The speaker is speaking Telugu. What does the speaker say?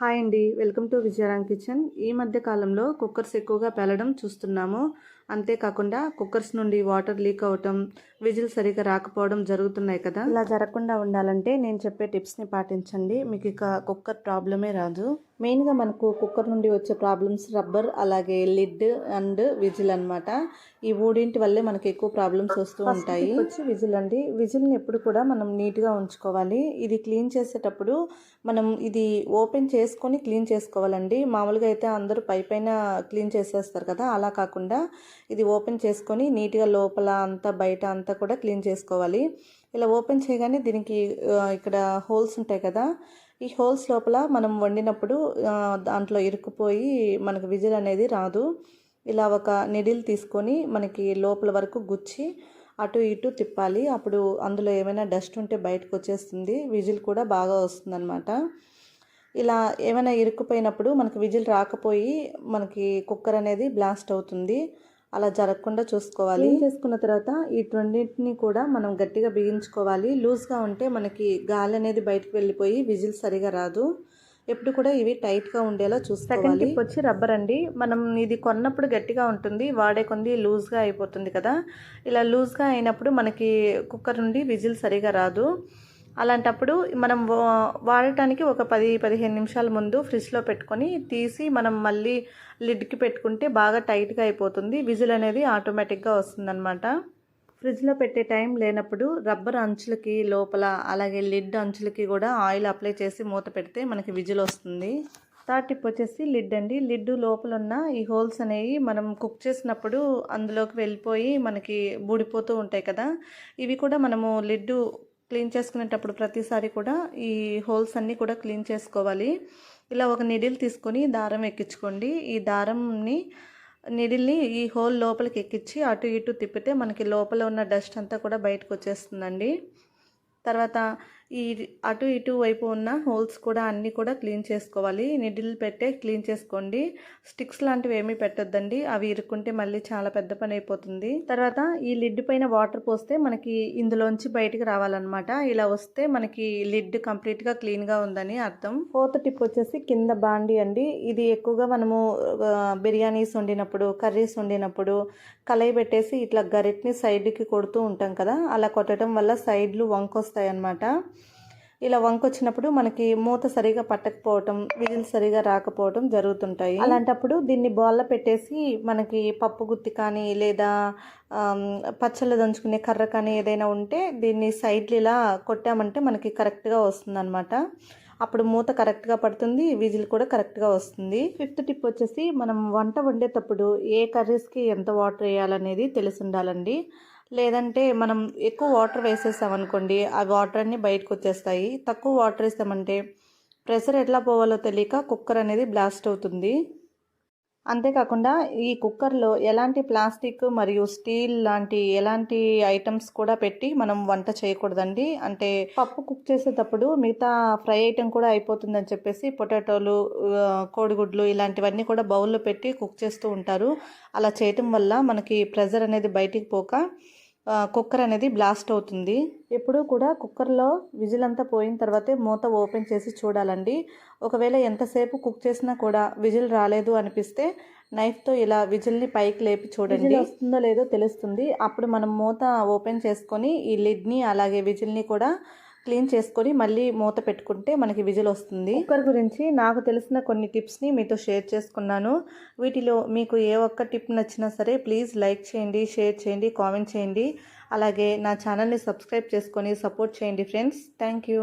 హాయ్ అండి. Welcome to Vijayaram kitchen. ఈ మధ్య కాలంలో కుక్కర్స్ ఎక్కువగా పేలడం చూస్తున్నాము. అంతేకాకుండా కుక్కర్స్ నుండి వాటర్ లీక్ అవటం విజిల్ సరిగా రాకపోవడం జరుగుతున్నాయి కదా. ఇలా జరగకుండా ఉండాలంటే నేను చెప్పే టిప్స్ని పాటించండి. మీకు ఇక కుక్కర్ ప్రాబ్లమే రాదు. మెయిన్గా మనకు కుక్కర్ నుండి వచ్చే ప్రాబ్లమ్స్ రబ్బర్ అలాగే లిడ్ అండ్ విజిల్ అన్నమాట. ఈ మూడింటి వల్లే మనకి ఎక్కువ ప్రాబ్లమ్స్ వస్తూ ఉంటాయి. వచ్చి విజిల్ అండి. విజిల్ని ఎప్పుడు కూడా మనం నీట్గా ఉంచుకోవాలి. ఇది క్లీన్ చేసేటప్పుడు మనం ఇది ఓపెన్ చేసుకొని క్లీన్ చేసుకోవాలండి. మామూలుగా అయితే అందరూ పై పైన క్లీన్ చేసేస్తారు కదా. అలా కాకుండా ఇది ఓపెన్ చేసుకొని నీట్గా లోపల అంతా బయట అంతా కూడా క్లీన్ చేసుకోవాలి. ఇలా ఓపెన్ చేయగానే దీనికి ఇక్కడ హోల్స్ ఉంటాయి కదా ఈ హోల్స్ లోపల మనం వండినప్పుడు దాంట్లో ఇరుక్కుపోయి మనకు విజిల్ అనేది రాదు. ఇలా ఒక నిడిల్ తీసుకొని మనకి లోపల వరకు గుచ్చి అటు ఇటు తిప్పాలి. అప్పుడు అందులో ఏమైనా డస్ట్ ఉంటే బయటకు వచ్చేస్తుంది. విజిల్ కూడా బాగా వస్తుందన్నమాట. ఇలా ఏమైనా ఇరుక్కుపోయినప్పుడు మనకి విజిల్ రాకపోయి మనకి కుక్కర్ అనేది బ్లాస్ట్ అవుతుంది. అలా జరగకుండా చూసుకోవాలి. చేసుకున్న తర్వాత ఈ రెండింటిని కూడా మనం గట్టిగా బిగించుకోవాలి. లూజ్గా ఉంటే మనకి గాలి అనేది బయటకు వెళ్ళిపోయి విజిల్ సరిగా రాదు. ఎప్పుడు కూడా ఇవి టైట్గా ఉండేలా చూసుకోవాలి. వచ్చి రబ్బర్ అండి. మనం ఇది కొన్నప్పుడు గట్టిగా ఉంటుంది వాడే కొంది లూజ్గా అయిపోతుంది కదా. ఇలా లూజ్గా అయినప్పుడు మనకి కుక్కర్ నుండి విజిల్ సరిగా రాదు. అలాంటప్పుడు మనం వా- వాడటానికి ఒక పది పదిహేను నిమిషాల ముందు ఫ్రిడ్జ్లో పెట్టుకొని తీసి మనం మళ్ళీ లిడ్కి పెట్టుకుంటే బాగా టైట్గా అయిపోతుంది. విజిల్ అనేది ఆటోమేటిక్గా వస్తుందన్నమాట. ఫ్రిడ్జ్లో పెట్టే టైం లేనప్పుడు రబ్బర్ అంచులకి లోపల అలాగే లిడ్ అంచులకి కూడా ఆయిల్ అప్లై చేసి మూత పెడితే మనకి విజిల్ వస్తుంది. థర్డ్ టిప్ వచ్చేసి లిడ్ అండి. లిడ్ లోపల ఉన్న ఈ హోల్స్ అనేవి మనం కుక్ చేసినప్పుడు అందులోకి వెళ్ళిపోయి మనకి బూడిపోతూ ఉంటాయి కదా. ఇవి కూడా మనము లిడ్ క్లీన్ చేసుకునేటప్పుడు ప్రతిసారి కూడా ఈ హోల్స్ అన్నీ కూడా క్లీన్ చేసుకోవాలి. ఇలా ఒక నిడిల్ తీసుకొని దారం ఎక్కించుకోండి. ఈ దారంని నిడిల్ని ఈ హోల్ లోపలికి ఎక్కించి అటు ఇటు తిప్పితే మనకి లోపల ఉన్న డస్ట్ అంతా కూడా బయటకు వచ్చేస్తుందండి. తర్వాత ఈ అటు ఇటు వైపు ఉన్న హోల్స్ కూడా అన్నీ కూడా క్లీన్ చేసుకోవాలి. నిడిల్ పెట్టే క్లీన్ చేసుకోండి. స్టిక్స్ లాంటివి ఏమీ పెట్టొద్దండి. అవి ఇరుక్కుంటే మళ్ళీ చాలా పెద్ద పని అయిపోతుంది. తర్వాత ఈ లిడ్ పైన వాటర్ పోస్తే మనకి ఇందులోంచి బయటికి రావాలన్నమాట. ఇలా వస్తే మనకి లిడ్ కంప్లీట్గా క్లీన్గా ఉందని అర్థం. ఫోర్త్ టిప్ వచ్చేసి కింద బాండి అండి. ఇది ఎక్కువగా మనము బిర్యానీస్ వండినప్పుడు కర్రీస్ వండినప్పుడు కలయి పెట్టేసి ఇట్లా గరిటని సైడ్కి కొడుతూ ఉంటాం కదా. అలా కొట్టడం వల్ల సైడ్లు వంకొస్తాయి అన్నమాట ఇలా వంకొచ్చినప్పుడు మనకి మూత సరిగా పట్టకపోవటం విజిల్ సరిగా రాకపోవటం జరుగుతుంటాయి. అలాంటప్పుడు దీన్ని బాల్లో పెట్టేసి మనకి పప్పు గుత్తి కానీ లేదా పచ్చళ్ళు దంచుకునే కర్ర కానీ ఏదైనా ఉంటే దీన్ని సైడ్లు ఇలా కొట్టామంటే మనకి కరెక్ట్గా వస్తుందన్నమాట. అప్పుడు మూత కరెక్ట్గా పడుతుంది విజిల్ కూడా కరెక్ట్గా వస్తుంది. ఫిఫ్త్ టిప్ వచ్చేసి మనం వంట వండేటప్పుడు ఏ కర్రీస్కి ఎంత వాటర్ వేయాలనేది తెలిసి ఉండాలండి. లేదంటే మనం ఎక్కువ వాటర్ వేసేసామనుకోండి ఆ వాటర్ అన్నీ బయటకు వచ్చేస్తాయి తక్కువ వాటర్ వేస్తామంటే ప్రెషర్ ఎట్లా పోవాలో తెలియక కుక్కర్ అనేది బ్లాస్ట్ అవుతుంది. అంతేకాకుండా ఈ కుక్కర్లో ఎలాంటి ప్లాస్టిక్ మరియు స్టీల్ లాంటి ఎలాంటి ఐటమ్స్ కూడా పెట్టి మనం వంట చేయకూడదండి. అంటే పప్పు కుక్ చేసేటప్పుడు మిగతా ఫ్రై ఐటమ్ కూడా అయిపోతుందని చెప్పేసి పొటాటోలు కోడిగుడ్లు ఇలాంటివన్నీ కూడా బౌల్లో పెట్టి కుక్ చేస్తూ ఉంటారు. అలా చేయటం వల్ల మనకి ప్రెజర్ అనేది బయటికి పోక కుక్కర్ అనేది బ్లాస్ట్ అవుతుంది. ఎప్పుడూ కూడా కుక్కర్లో విజిల్ అంతా పోయిన తర్వాతే మూత ఓపెన్ చేసి చూడాలండి. ఒకవేళ ఎంతసేపు కుక్ చేసినా కూడా విజిల్ రాలేదు అనిపిస్తే నైఫ్తో ఇలా విజిల్ని పైకి లేపి చూడండి. వస్తుందో లేదో తెలుస్తుంది. అప్పుడు మనం మూత ఓపెన్ చేసుకొని ఈ లిడ్ని అలాగే విజిల్ని కూడా క్లీన్ చేసుకొని మళ్ళీ మూత పెట్టుకుంటే మనకి విజిల్ వస్తుంది. కుక్కర్ గురించి నాకు తెలిసిన కొన్ని టిప్స్ని మీతో షేర్ చేసుకున్నాను. వీటిలో మీకు ఏ ఒక్క టిప్ నచ్చినా సరే ప్లీజ్ లైక్ చేయండి షేర్ చేయండి కామెంట్ చేయండి. అలాగే నా ఛానల్ని సబ్స్క్రైబ్ చేసుకొని సపోర్ట్ చేయండి ఫ్రెండ్స్. Thank you.